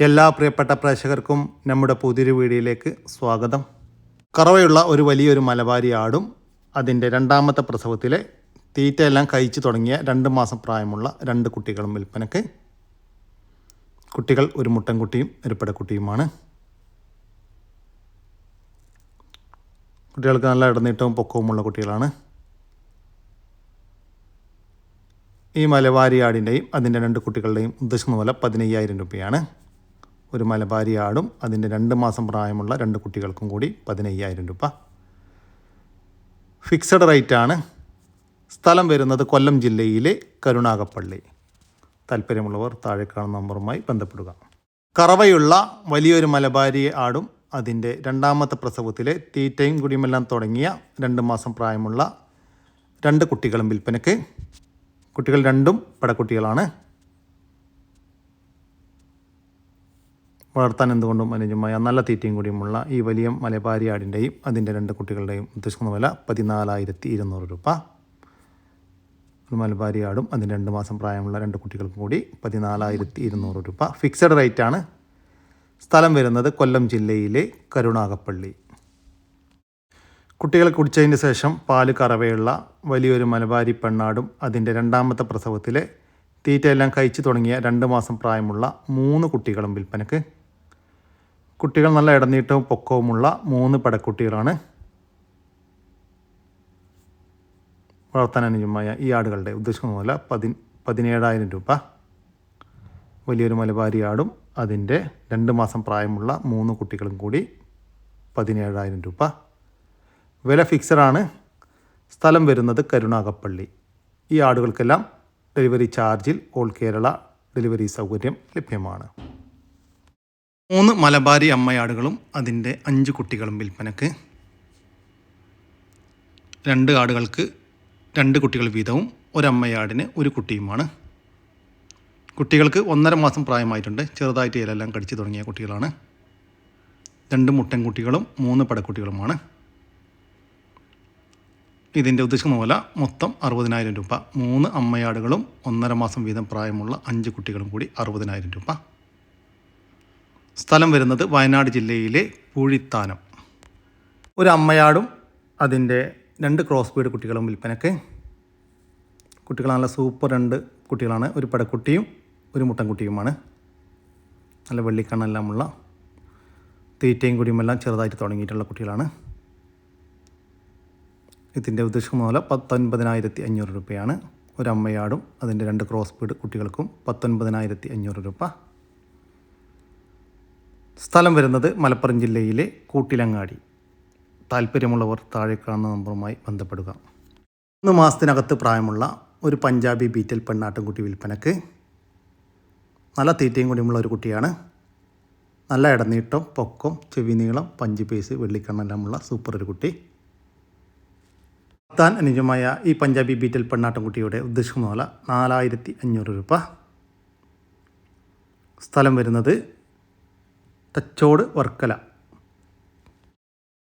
എല്ലാ പ്രിയപ്പെട്ട പ്രേക്ഷകർക്കും നമ്മുടെ പുതിയൊരു വീഡിയോയിലേക്ക് സ്വാഗതം. കറവയുള്ള ഒരു വലിയൊരു മലബാരി ആടും അതിന്റെ രണ്ടാമത്തെ പ്രസവത്തിലെ തീറ്റയെല്ലാം കഴിച്ചു തുടങ്ങിയ രണ്ട് മാസം പ്രായമുള്ള രണ്ട് കുട്ടികളും വിൽപ്പനക്ക് കുട്ടികൾ ഒരു മുട്ടൻകുട്ടിയും ഒരു പെടക്കുട്ടിയുമാണ്. കുട്ടികൾക്ക് നല്ല ഇടനീട്ടവും പൊക്കവുമുള്ള കുട്ടികളാണ്. ഈ മലബാരി ആടിന്റെയും അതിന്റെ രണ്ട് കുട്ടികളുടെയും ഉദ്ദേശിക്കുന്ന പോലെ പതിനയ്യായിരം രൂപയാണ്. ഒരു മലബാരി ആടും അതിന്റെ രണ്ട് മാസം പ്രായമുള്ള രണ്ട് കുട്ടികൾക്കും കൂടി പതിനയ്യായിരം രൂപ. ഫിക്സഡ് റേറ്റ് ആണ്. സ്ഥലം വരുന്നത് കൊല്ലം ജില്ലയിലെ കരുണാകപ്പള്ളി താല്പര്യമുള്ളവർ താഴെ കാണുന്ന നമ്പറുമായി ബന്ധപ്പെടുക. കറവയുള്ള വലിയൊരു മലബാരി ആടും അതിന്റെ രണ്ടാമത്തെ പ്രസവത്തിലെ തീറ്റയും കുടിയുമെല്ലാം തുടങ്ങിയ രണ്ട് മാസം പ്രായമുള്ള രണ്ട് കുട്ടികളും വിൽപ്പനയ്ക്ക്. കുട്ടികൾ രണ്ടും പടക്കുട്ടികളാണ് വളർത്താൻ എന്തുകൊണ്ടും അനുജമായ നല്ല തീറ്റയും കൂടിയുമുള്ള ഈ വലിയ മലബാരി ആടിന്റെയും അതിന്റെ രണ്ട് കുട്ടികളുടെയും ഉദ്ദേശിക്കുന്ന വില പതിനാലായിരത്തി ഇരുന്നൂറ് രൂപ. ഒരു മലബാരി ആടും അതിന് രണ്ട് മാസം പ്രായമുള്ള രണ്ട് കുട്ടികൾക്കും കൂടി പതിനാലായിരത്തി ഇരുന്നൂറ് രൂപ ഫിക്സഡ് റേറ്റാണ് സ്ഥലം വരുന്നത് കൊല്ലം ജില്ലയിലെ കരുണാകപ്പള്ളി കുട്ടികളെ കുടിച്ചതിന് ശേഷം പാൽ കറവയുള്ള വലിയൊരു മലബാരി പെണ്ണാടും അതിന്റെ രണ്ടാമത്തെ പ്രസവത്തിലെ തീറ്റയെല്ലാം കഴിച്ചു തുടങ്ങിയ രണ്ട് മാസം പ്രായമുള്ള മൂന്ന് കുട്ടികളും വിൽപ്പനക്ക് കുട്ടികൾ നല്ല ഇടനീട്ടവും പൊക്കവുമുള്ള മൂന്ന് പടക്കുട്ടികളാണ് വളർത്താൻ ഈ ആടുകളുടെ ഉദ്ദേശിക്കുന്ന വില പതി പതിനേഴായിരം രൂപ. വലിയൊരു മലബാരി ആടും അതിന്റെ രണ്ട് മാസം പ്രായമുള്ള മൂന്ന് കുട്ടികളും കൂടി പതിനേഴായിരം രൂപ. വില ഫിക്സഡാണ് സ്ഥലം വരുന്നത് കരുണാകപ്പള്ളി ഈ ആടുകൾക്കെല്ലാം ഡെലിവറി ചാർജിൽ ഓൾ കേരള ഡെലിവറി സൗകര്യം ലഭ്യമാണ്. മൂന്ന് മലബാരി അമ്മയാടുകളും അതിന്റെ അഞ്ച് കുട്ടികളും വിൽപ്പനക്ക്. രണ്ട് ആടുകൾക്ക് രണ്ട് കുട്ടികൾ വീതവും ഒരമ്മയാടിന് ഒരു കുട്ടിയുമാണ്. കുട്ടികൾക്ക് ഒന്നര മാസം പ്രായമായിട്ടുണ്ട്. ചെറുതായിട്ട് ഇലെല്ലാം കടിച്ചു തുടങ്ങിയ കുട്ടികളാണ്. രണ്ട് മുട്ടൻ കുട്ടികളും മൂന്ന് പടക്കുട്ടികളുമാണ്. ഇതിന്റെ ഉദ്ദേശിക്കുന്ന പോലെ മൊത്തം അറുപതിനായിരം രൂപ. മൂന്ന് അമ്മയാടുകളും ഒന്നര മാസം വീതം പ്രായമുള്ള അഞ്ച് കുട്ടികളും കൂടി അറുപതിനായിരം രൂപ. സ്ഥലം വരുന്നത് വയനാട് ജില്ലയിലെ പൂഴിത്താനം. ഒരു അമ്മയാടും അതിന്റെ രണ്ട് ക്രോസ് ബീഡ് കുട്ടികളും വിൽപ്പനക്ക്. കുട്ടികൾ നല്ല സൂപ്പർ രണ്ട് കുട്ടികളാണ്. ഒരു പടക്കുട്ടിയും ഒരു മുട്ടൻകുട്ടിയുമാണ്. നല്ല വെള്ളിക്കണ്ണെല്ലാമുള്ള തീറ്റയും കുടിയുമെല്ലാം ചെറുതായിട്ട് തുടങ്ങിയിട്ടുള്ള കുട്ടികളാണ്. ഇതിന്റെ ഉദ്ദേശം മൂല പത്തൊൻപതിനായിരത്തി അഞ്ഞൂറ് രൂപയാണ്. ഒരു അമ്മയാടും അതിന്റെ രണ്ട് ക്രോസ് ബീഡ് കുട്ടികൾക്കും പത്തൊൻപതിനായിരത്തി അഞ്ഞൂറ് രൂപ. സ്ഥലം വരുന്നത് മലപ്പുറം ജില്ലയിലെ കൂട്ടിലങ്ങാടി. താല്പര്യമുള്ളവർ താഴെ കാണുന്ന നമ്പറുമായി ബന്ധപ്പെടുക. മൂന്ന് മാസത്തിനകത്ത് പ്രായമുള്ള ഒരു പഞ്ചാബി ബീറ്റൽ പെണ്ണാട്ടുംകുട്ടി വിൽപ്പനക്ക് നല്ല തീറ്റയും കൂടിയുമുള്ള ഒരു കുട്ടിയാണ്. നല്ല ഇടനീട്ടം പൊക്കം ചെവി നീളം പഞ്ച് പേസ് വെള്ളിക്കണ്ണെല്ലാമുള്ള സൂപ്പർ ഒരു കുട്ടി. താൻ അനുജമായ ഈ പഞ്ചാബി ബീറ്റൽ പെണ്ണാട്ടുംകുട്ടിയുടെ ഉദ്ദേശിക്കുന്ന പോലെ നാലായിരത്തി അഞ്ഞൂറ് രൂപ. സ്ഥലം വരുന്നത് തച്ചോട് വർക്കല.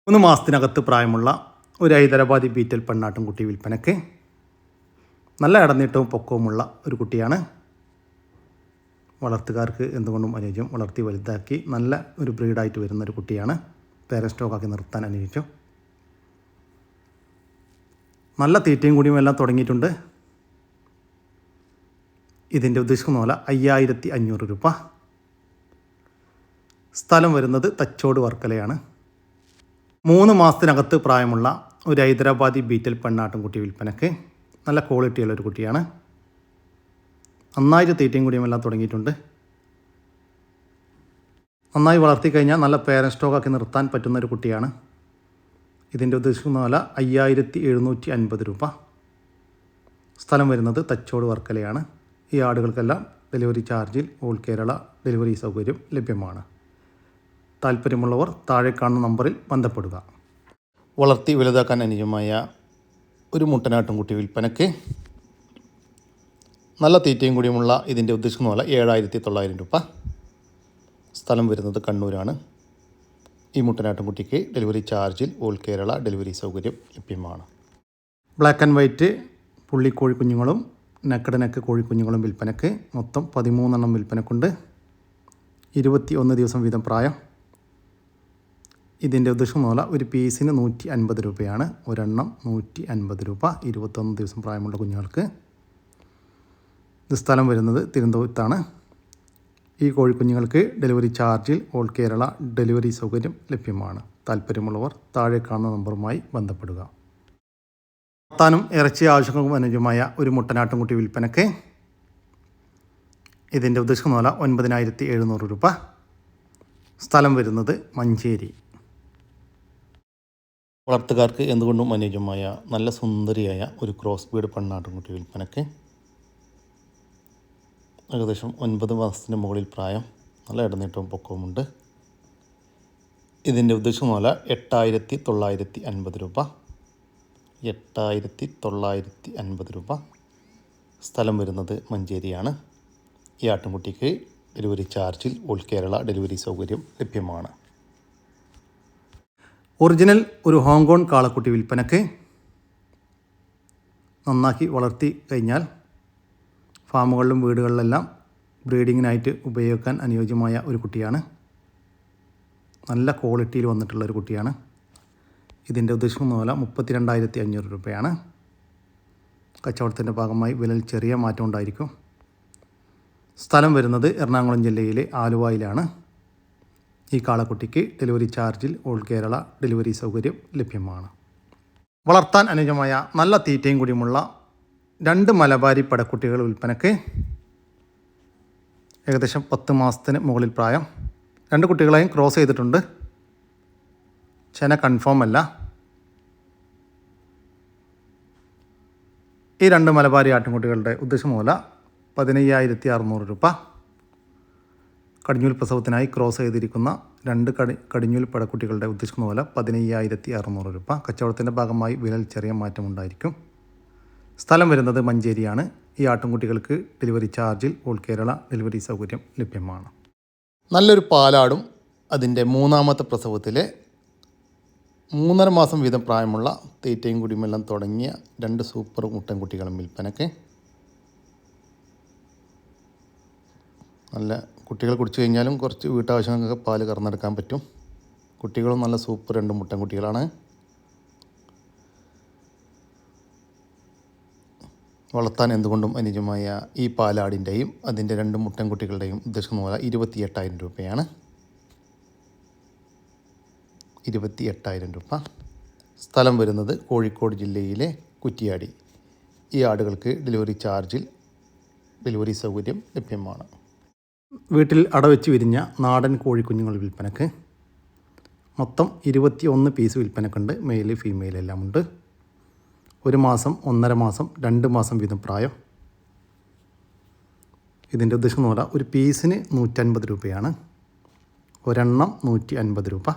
മൂന്ന് മാസത്തിനകത്ത് പ്രായമുള്ള ഒരു ഹൈദരാബാദി ബീറ്റൽ പെണ്ണാട്ടുംകുട്ടി വിൽപ്പനക്ക് നല്ല ഇടനീട്ടവും പൊക്കവുമുള്ള ഒരു കുട്ടിയാണ്. വളർത്തുകാർക്ക് എന്തുകൊണ്ടും അനുയോജ്യം വളർത്തി വലുതാക്കി നല്ല ഒരു ബ്രീഡായിട്ട് വരുന്ന ഒരു കുട്ടിയാണ്. പേരൻ സ്റ്റോക്കാക്കി നിർത്താൻ അനുയോജ്യം. നല്ല തീറ്റയും കൂടിയും എല്ലാം തുടങ്ങിയിട്ടുണ്ട്. ഇതിന്റെ ഉദ്ദേശിക്കുന്ന പോലെ അയ്യായിരത്തി അഞ്ഞൂറ് രൂപ. സ്ഥലം വരുന്നത് തച്ചോട് വർക്കലയാണ്. മൂന്ന് മാസത്തിനകത്ത് പ്രായമുള്ള ഒരു ഹൈദരാബാദി ബീറ്റൽ പെണ്ണാട്ടുംകുട്ടി വിൽപ്പനക്ക് നല്ല ക്വാളിറ്റിയുള്ള ഒരു കുട്ടിയാണ്. നന്നായിട്ട് തീറ്റയും കുടിയുമെല്ലാം തുടങ്ങിയിട്ടുണ്ട്. നന്നായി വളർത്തി കഴിഞ്ഞാൽ നല്ല പേരൻ സ്റ്റോക്കാക്കി നിർത്താൻ പറ്റുന്ന ഒരു കുട്ടിയാണ്. ഇതിന്റെ ഉദ്ദേശിക്കുന്ന വില അയ്യായിരത്തി എഴുന്നൂറ്റി അൻപത് രൂപ. സ്ഥലം വരുന്നത് തച്ചോട് വർക്കലയാണ്. ഈ ആടുകൾക്കെല്ലാം ഡെലിവറി ചാർജിൽ ഓൾ കേരള ഡെലിവറി സൗകര്യം ലഭ്യമാണ്. താല്പര്യമുള്ളവർ താഴെ കാണുന്ന നമ്പറിൽ ബന്ധപ്പെടുക. വളർത്തി വലുതാക്കാൻ അനുയോജ്യമായ ഒരു മുട്ടനാട്ടുംകുട്ടി വിൽപ്പനയ്ക്ക് നല്ല തീറ്റയും കൂടിയുമുള്ള ഇതിന്റെ ഉദ്ദേശിക്കുന്ന പോലെ ഏഴായിരത്തി തൊള്ളായിരം രൂപ. സ്ഥലം വരുന്നത് കണ്ണൂരാണ്. ഈ മുട്ടനാട്ടുംകുട്ടിക്ക് ഡെലിവറി ചാർജിൽ ഓൾ കേരള ഡെലിവറി സൗകര്യം ലഭ്യമാണ്. ബ്ലാക്ക് ആൻഡ് വൈറ്റ് പുള്ളിക്കോഴി കുഞ്ഞുങ്ങളും നെക്കട് നെക്ക് കോഴിക്കുഞ്ഞുങ്ങളും വിൽപ്പനയ്ക്ക് മൊത്തം പതിമൂന്നെണ്ണം വിൽപ്പനക്കുണ്ട് ഇരുപത്തി ഒന്ന് ദിവസം വീതം പ്രായം. ഇതിന്റെ ഉദ്ദേശം പോലെ ഒരു പീസിന് നൂറ്റി അൻപത് രൂപയാണ്. ഒരെണ്ണം നൂറ്റി അൻപത് രൂപ ഇരുപത്തൊന്ന് ദിവസം പ്രായമുള്ള കുഞ്ഞുങ്ങൾക്ക്. ഇത് സ്ഥലം വരുന്നത് തിരുവനന്തപുരത്താണ്. ഈ കോഴിക്കുഞ്ഞുങ്ങൾക്ക് ഡെലിവറി ചാർജിൽ ഓൾ കേരള ഡെലിവറി സൗകര്യം ലഭ്യമാണ്. താല്പര്യമുള്ളവർ താഴെ കാണുന്ന നമ്പറുമായി ബന്ധപ്പെടുക. താനും ഇറച്ചി ആവശ്യങ്ങൾക്കും അനുയോജ്യമായ ഒരു മുട്ടനാട്ടുംകുട്ടി വിൽപ്പനയ്ക്ക് ഇതിന്റെ ഉദ്ദേശം പോലെ ഒൻപതിനായിരത്തി എഴുന്നൂറ് രൂപ. സ്ഥലം വരുന്നത് മഞ്ചേരി. വളർത്തുകാർക്ക് എന്തുകൊണ്ടും അനുയോജ്യമായ നല്ല സുന്ദരിയായ ഒരു ക്രോസ് ബീഡ് പെണ്ണാട്ടുംകുട്ടി വിൽപ്പനയ്ക്ക് ഏകദേശം ഒൻപത് മാസത്തിന് മുകളിൽ പ്രായം നല്ല ഇടനീട്ടവും പൊക്കവുമുണ്ട്. ഇതിന്റെ ഉദ്ദേശം മൂല എട്ടായിരത്തി തൊള്ളായിരത്തി അൻപത് രൂപ. എട്ടായിരത്തി തൊള്ളായിരത്തി അൻപത് രൂപ. സ്ഥലം വരുന്നത് മഞ്ചേരിയാണ്. ഈ ആട്ടുംകുട്ടിക്ക് ഡെലിവറി ചാർജിൽ ഓൾ കേരള ഡെലിവറി സൗകര്യം ലഭ്യമാണ്. ഒറിജിനൽ ഒരു ഹോങ്കോങ് കാളക്കുട്ടി വിൽപ്പനക്ക് നന്നാക്കി വളർത്തി കഴിഞ്ഞാൽ ഫാമുകളിലും വീടുകളിലെല്ലാം ബ്രീഡിങ്ങിനായിട്ട് ഉപയോഗിക്കാൻ അനുയോജ്യമായ ഒരു കുട്ടിയാണ്. നല്ല ക്വാളിറ്റിയിൽ വന്നിട്ടുള്ള ഒരു കുട്ടിയാണ്. ഇതിന്റെ ഉദ്ദേശിക്കുന്ന വില മുപ്പത്തി രണ്ടായിരത്തി അഞ്ഞൂറ് രൂപയാണ്. കച്ചവടത്തിന്റെ ഭാഗമായി വിലയിൽ ചെറിയ മാറ്റം ഉണ്ടായിരിക്കും. സ്ഥലം വരുന്നത് എറണാകുളം ജില്ലയിലെ ആലുവയിലാണ്. ഈ കാളക്കുട്ടിക്ക് ഡെലിവറി ചാർജിൽ ഓൾ കേരള ഡെലിവറി സൗകര്യം ലഭ്യമാണ്. വളർത്താൻ അനുജമായ നല്ല തീറ്റയും കൂടിയുമുള്ള രണ്ട് മലബാരി പടക്കുട്ടികൾ വിൽപ്പനയ്ക്ക് ഏകദേശം പത്ത് മാസത്തിന് മുകളിൽ പ്രായം. രണ്ട് കുട്ടികളെയും ക്രോസ് ചെയ്തിട്ടുണ്ട്. ചെന കൺഫേം അല്ല. ഈ രണ്ട് മലബാരി ആട്ടിൻകുട്ടികളുടെ ഉദ്ദേശം മൂല പതിനയ്യായിരത്തി അറുന്നൂറ് രൂപ. കടിഞ്ഞൂൽ പ്രസവത്തിനായി ക്രോസ് ചെയ്തിരിക്കുന്ന രണ്ട് കടി കടിഞ്ഞൂൽ പടക്കുട്ടികളുടെ ഉദ്ദേശിക്കുന്ന പോലെ പതിനയ്യായിരത്തി അറുന്നൂറ് രൂപ. കച്ചവടത്തിന്റെ ഭാഗമായി വിലയിൽ ചെറിയ മാറ്റമുണ്ടായിരിക്കും സ്ഥലം വരുന്നത് മഞ്ചേരിയാണ്. ഈ ആട്ടുംകുട്ടികൾക്ക് ഡെലിവറി ചാർജിൽ ഓൾ കേരള ഡെലിവറി സൗകര്യം ലഭ്യമാണ്. നല്ലൊരു പാലാടും അതിന്റെ മൂന്നാമത്തെ പ്രസവത്തിലെ മൂന്നര മാസം വീതം പ്രായമുള്ള തീറ്റയും കുടിമെല്ലാം തുടങ്ങിയ രണ്ട് സൂപ്പർ മുട്ടൻകുട്ടികളും വിൽപ്പനയ്ക്ക് നല്ല കുട്ടികൾ കുടിച്ചു കഴിഞ്ഞാലും കുറച്ച് വീട്ടാവശ്യങ്ങൾക്കൊക്കെ പാൽ കറന്നെടുക്കാൻ പറ്റും. കുട്ടികളും നല്ല സൂപ്പർ രണ്ട് മുട്ടൻ കുട്ടികളാണ്. വളർത്താൻ എന്തുകൊണ്ടും അനുജമായ ഈ പാലാടിന്റെയും അതിന്റെ രണ്ട് മുട്ടൻകുട്ടികളുടെയും ഉദ്ദേശിക്കുന്ന പോലെ ഇരുപത്തി എട്ടായിരം രൂപയാണ്. ഇരുപത്തി എട്ടായിരം രൂപ. സ്ഥലം വരുന്നത് കോഴിക്കോട് ജില്ലയിലെ കുറ്റിയാടി. ഈ ആടുകൾക്ക് ഡെലിവറി ചാർജിൽ ഡെലിവറി സൗകര്യം ലഭ്യമാണ്. വീട്ടിൽ അടവെച്ച് വിരിഞ്ഞ നാടൻ കോഴിക്കുഞ്ഞുങ്ങൾ വിൽപ്പനക്ക്. മൊത്തം ഇരുപത്തി ഒന്ന് പീസ് വിൽപ്പനക്കുണ്ട്. മെയിൽ ഫീമെയിൽ എല്ലാം ഉണ്ട് ഒരു മാസം ഒന്നര മാസം രണ്ട് മാസം വീതം പ്രായം. ഇതിന്റെ ഉദ്ദേശം എന്ന് പറഞ്ഞാൽ ഒരു പീസിന് നൂറ്റൻപത് രൂപയാണ്. ഒരെണ്ണം നൂറ്റി അൻപത് രൂപ.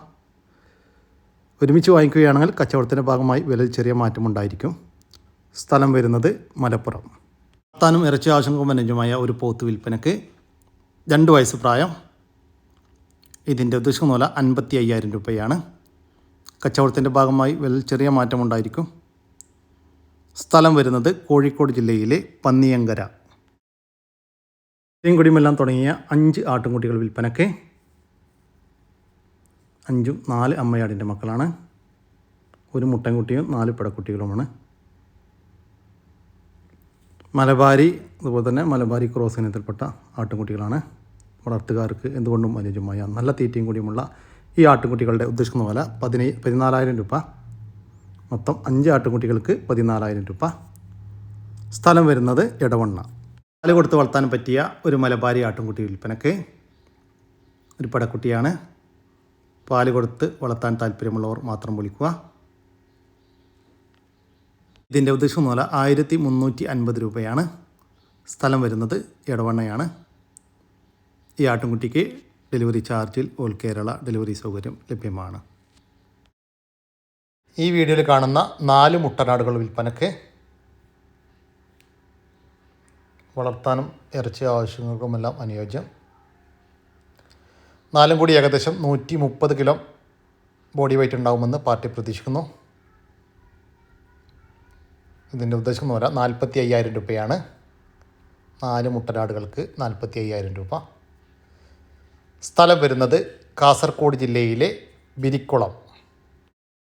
ഒരുമിച്ച് വാങ്ങിക്കുകയാണെങ്കിൽ കച്ചവടത്തിന്റെ ഭാഗമായി വില ചെറിയ മാറ്റമുണ്ടായിരിക്കും സ്ഥലം വരുന്നത് മലപ്പുറം. താനും ഇറച്ചി അനുയോജ്യമായ ഒരു പോത്ത് വിൽപ്പനക്ക് രണ്ട് വയസ്സ് പ്രായം. ഇതിന്റെ ഉദ്ദേശിക്കുന്ന പോലെ അൻപത്തി അയ്യായിരം രൂപയാണ്. കച്ചവടത്തിന്റെ ഭാഗമായി വലിയ ചെറിയ മാറ്റമുണ്ടായിരിക്കും. സ്ഥലം വരുന്നത് കോഴിക്കോട് ജില്ലയിലെ പന്നിയങ്കര. കുടിയുമെല്ലാം തുടങ്ങിയ അഞ്ച് ആട്ടുംകുട്ടികൾ വിൽപ്പനക്ക്. അഞ്ചും നാല് അമ്മയാടിന്റെ മക്കളാണ്. ഒരു മുട്ടൻകുട്ടിയും നാല് പിടക്കുട്ടികളുമാണ്. മലബാരി അതുപോലെ തന്നെ മലബാരി ക്രോസ് ഇനത്തിൽപ്പെട്ട ആട്ടുംകുട്ടികളാണ്. വളർത്തുകാർക്ക് എന്തുകൊണ്ടും അനുയോജ്യമായ നല്ല തീറ്റയും കൂടിയുമുള്ള ഈ ആട്ടുംകുട്ടികളുടെ ഉദ്ദേശിക്കുന്ന വില പതിനേ പതിനാലായിരം രൂപ. മൊത്തം അഞ്ച് ആട്ടുംകുട്ടികൾക്ക് പതിനാലായിരം രൂപ. സ്ഥലം വരുന്നത് ഇടവണ്ണ പാൽ കൊടുത്ത് വളർത്താൻ പറ്റിയ ഒരു മലബാരി ആട്ടുംകുട്ടി വിൽപ്പനക്ക് ഒരു പടക്കുട്ടിയാണ്. പാൽ കൊടുത്ത് വളർത്താൻ താല്പര്യമുള്ളവർ മാത്രം വിളിക്കുക. ഇതിന്റെ ഉദ്ദേശം മൂല ആയിരത്തി മുന്നൂറ്റി അൻപത് രൂപയാണ്. സ്ഥലം വരുന്നത് ഇടവണ്ണയാണ് ഈ ആട്ടുംകുട്ടിക്ക് ഡെലിവറി ചാർജിൽ ഓൾ കേരള ഡെലിവറി സൗകര്യം ലഭ്യമാണ്. ഈ വീഡിയോയിൽ കാണുന്ന നാല് മുട്ടനാടുകൾ വിൽപ്പനക്ക് വളർത്താനും ഇറച്ചി ആവശ്യങ്ങൾക്കുമെല്ലാം അനുയോജ്യം. നാലും കൂടി ഏകദേശം നൂറ്റി മുപ്പത് കിലോ ബോഡി വെയിറ്റ് ഉണ്ടാകുമെന്ന് പാർട്ടി പ്രതീക്ഷിക്കുന്നു. ഇതിന്റെ ഉദ്ദേശം എന്ന് പറയാം നാൽപ്പത്തി അയ്യായിരം രൂപയാണ്. നാല് മുട്ടനാടുകൾക്ക് നാൽപ്പത്തി അയ്യായിരം രൂപ. സ്ഥലം വരുന്നത് കാസർഗോഡ് ജില്ലയിലെ ബിരിക്കുളം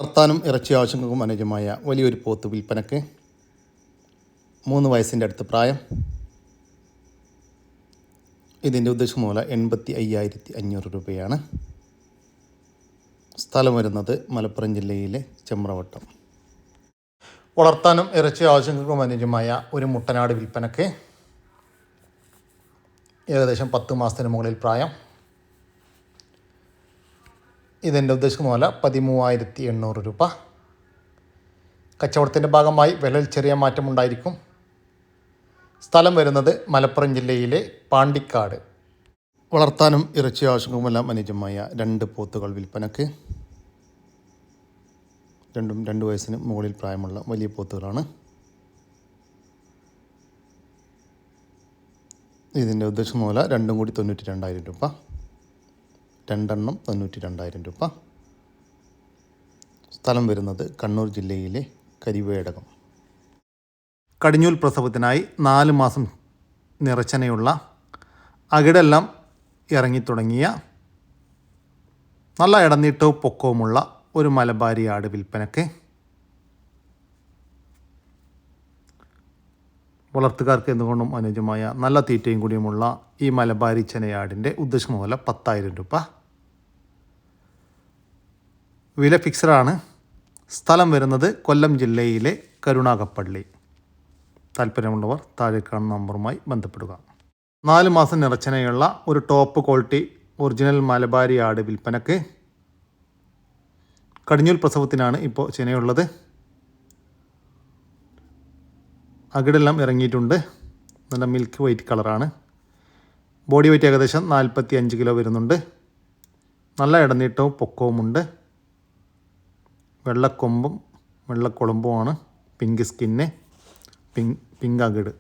വർത്താനം ഇറച്ചി ആവശ്യങ്ങൾക്കും അനുജമായ വലിയൊരു പോത്ത് വിൽപ്പനക്ക് മൂന്ന് വയസ്സിന്റെ അടുത്ത് പ്രായം. ഇതിന്റെ ഉദ്ദേശം മൂല എൺപത്തി അയ്യായിരത്തി അഞ്ഞൂറ് രൂപയാണ്. സ്ഥലം വരുന്നത് മലപ്പുറം ജില്ലയിലെ ചെമ്പ്രവട്ടം. വളർത്താനും ഇറച്ചി ആവശ്യങ്ങൾക്കും അനുജമായ ഒരു മുട്ടനാട് വിൽപ്പനക്ക് ഏകദേശം പത്ത് മാസത്തിന് മുകളിൽ പ്രായം. ഇതിന്റെ ഉദ്ദേശിക്കുന്ന പോലെ പതിമൂവായിരത്തി എണ്ണൂറ് രൂപ. കച്ചവടത്തിന്റെ ഭാഗമായി വിലയിൽ ചെറിയ മാറ്റമുണ്ടായിരിക്കും സ്ഥലം വരുന്നത് മലപ്പുറം ജില്ലയിലെ പാണ്ടിക്കാട്. വളർത്താനും ഇറച്ചി ആവശ്യങ്ങൾക്കുമെല്ലാം അനുജമായ രണ്ട് പോത്തുകൾ വിൽപ്പനക്ക്. രണ്ടും രണ്ട് വയസ്സിന് മുകളിൽ പ്രായമുള്ള വലിയ പോത്തുകളാണ്. ഇതിന്റെ ഉദ്ദേശം മൂല രണ്ടും കൂടി തൊണ്ണൂറ്റി രണ്ടായിരം രൂപ. രണ്ടെണ്ണം തൊണ്ണൂറ്റി രണ്ടായിരം രൂപ. സ്ഥലം വരുന്നത് കണ്ണൂർ ജില്ലയിലെ കരിവേടകം. കടിഞ്ഞൂൽ പ്രസവത്തിനായി നാല് മാസം നിറച്ചനയുള്ള അകിടെല്ലാം ഇറങ്ങിത്തുടങ്ങിയ നല്ല ഇടനീട്ടവും പൊക്കവുമുള്ള ഒരു മലബാരി ആട് വിൽപ്പനക്ക് വളർത്തുകാർക്ക് എന്തുകൊണ്ടും അനുയോജ്യമായ നല്ല തീറ്റയും കൂടിയുമുള്ള ഈ മലബാരി ചെനയാടിന്റെ ഉദ്ദേശം പോലെ പത്തായിരം രൂപ. വില ഫിക്സഡാണ് സ്ഥലം വരുന്നത് കൊല്ലം ജില്ലയിലെ കരുണാകപ്പള്ളി താല്പര്യമുള്ളവർ താഴെ കാണുന്ന നമ്പറുമായി ബന്ധപ്പെടുക. നാല് മാസം നിറച്ചനയുള്ള ഒരു ടോപ്പ് ക്വാളിറ്റി ഒറിജിനൽ മലബാരി ആട് വിൽപ്പനക്ക് കടിഞ്ഞൂൽ പ്രസവത്തിനാണ് ഇപ്പോൾ ചെനയുള്ളത്. അകിടെല്ലാം ഇറങ്ങിയിട്ടുണ്ട്. നല്ല മിൽക്ക് വൈറ്റ് കളറാണ് ബോഡി വെയിറ്റ് ഏകദേശം നാൽപ്പത്തി അഞ്ച് കിലോ വരുന്നുണ്ട്. നല്ല ഇടനീട്ടവും പൊക്കവുമുണ്ട് വെള്ളക്കൊമ്പും വെള്ളക്കുളമ്പുമാണ് പിങ്ക് സ്കിന്ന് പിങ്ക് പിങ്ക് അകിട്.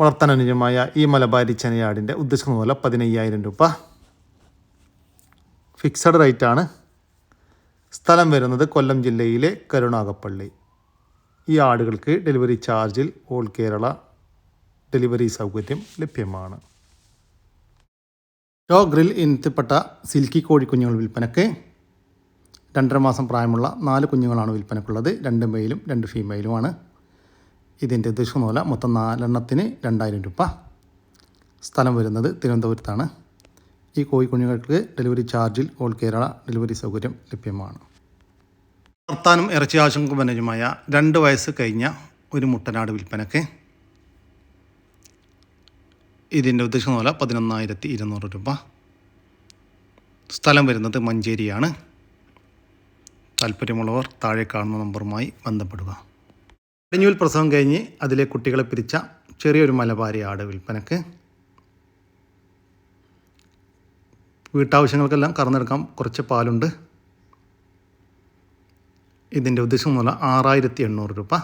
വളർത്താൻ അനുയോജ്യമായ ഈ മലബാരി ചനയാടിന്റെ ഉദ്ദേശിക്കുന്ന പോലെ പതിനയ്യായിരം രൂപ. ഫിക്സഡ് റേറ്റാണ് സ്ഥലം വരുന്നത് കൊല്ലം ജില്ലയിലെ കരുണാകപ്പള്ളി. ഈ ആടുകൾക്ക് ഡെലിവറി ചാർജിൽ ഓൾ കേരള ഡെലിവറി സൗകര്യം ലഭ്യമാണ്. ഷോ ഗ്രിൽ ഇനത്തിൽപ്പെട്ട സിൽക്കി കോഴിക്കുഞ്ഞുങ്ങൾ വിൽപ്പനയ്ക്ക് രണ്ടര മാസം പ്രായമുള്ള നാല് കുഞ്ഞുങ്ങളാണ് വിൽപ്പനക്കുള്ളത്. രണ്ട് മെയിലും രണ്ട് ഫീമെയിലുമാണ് ഇതിന്റെ ദൃശ്യമൂല മൊത്തം നാലെണ്ണത്തിന് രണ്ടായിരം രൂപ. സ്ഥലം വരുന്നത് തിരുവനന്തപുരത്താണ്. ഈ കോഴിക്കുഞ്ഞുങ്ങൾക്ക് ഡെലിവറി ചാർജിൽ ഓൾ കേരള ഡെലിവറി സൗകര്യം ലഭ്യമാണ്. വളർത്താനും ഇറച്ചി ആവശ്യങ്ങൾക്കും അനുയോജ്യമായ രണ്ട് വയസ്സ് കഴിഞ്ഞ ഒരു മുട്ടനാട് വിൽപ്പനക്ക് ഇതിന്റെ ഉദ്ദേശം പോലെ പതിനൊന്നായിരത്തി ഇരുന്നൂറ് രൂപ. സ്ഥലം വരുന്നത് മഞ്ചേരിയാണ്. താല്പര്യമുള്ളവർ താഴെ കാണുന്ന നമ്പറുമായി ബന്ധപ്പെടുക. കടിഞ്ഞൂൽ പ്രസവം കഴിഞ്ഞ് അതിലെ കുട്ടികളെ പിരിച്ച ചെറിയൊരു മലബാരി ആട് വിൽപ്പനക്ക് വീട്ടാവശ്യങ്ങൾക്കെല്ലാം കറന്നെടുക്കാൻ കുറച്ച് പാലുണ്ട്. ഇതിന്റെ ഉദ്ദേശം എന്ന് പറഞ്ഞാൽ ആറായിരത്തി എണ്ണൂറ് രൂപ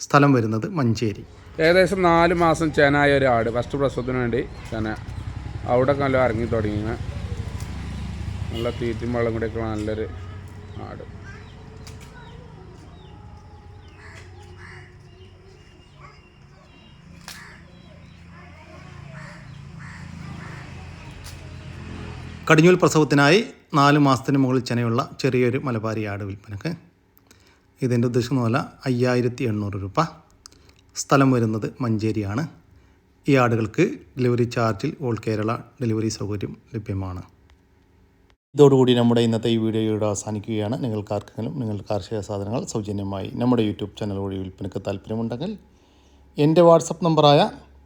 സ്ഥലം വരുന്നത് മഞ്ചേരി. ഏകദേശം നാല് മാസം ചേനായ ഒരു ആട് ഫസ്റ്റ് പ്രസവത്തിന് വേണ്ടി ചേന അവിടെ നല്ല ഇറങ്ങി തുടങ്ങിയ നല്ല തീറ്റും വെള്ളം കൂടിയൊക്കെ നല്ലൊരു ആട്. കടിഞ്ഞൂൽ പ്രസവത്തിനായി നാല് മാസത്തിന് മുകളിൽ ചെനയുള്ള ചെറിയൊരു മലബാരി ആട് വിൽപ്പനക്ക്. ഇതിന്റെ ഉദ്ദേശം പോലെ അയ്യായിരത്തി എണ്ണൂറ് രൂപ. സ്ഥലം വരുന്നത് മഞ്ചേരിയാണ്. ഈ ആടുകൾക്ക് ഡെലിവറി ചാർജിൽ ഓൾ കേരള ഡെലിവറി സൗകര്യം ലഭ്യമാണ്. ഇതോടുകൂടി നമ്മുടെ ഇന്നത്തെ ഈ വീഡിയോ ഇവിടെ അവസാനിക്കുകയാണ്. നിങ്ങൾക്ക് ആർക്കെങ്കിലും നിങ്ങളുടെ കാർഷിക സാധനങ്ങൾ സൗജന്യമായി നമ്മുടെ യൂട്യൂബ് ചാനൽ വഴി വിൽപ്പനയ്ക്ക് താല്പര്യമുണ്ടെങ്കിൽ എന്റെ വാട്സപ്പ് നമ്പറായ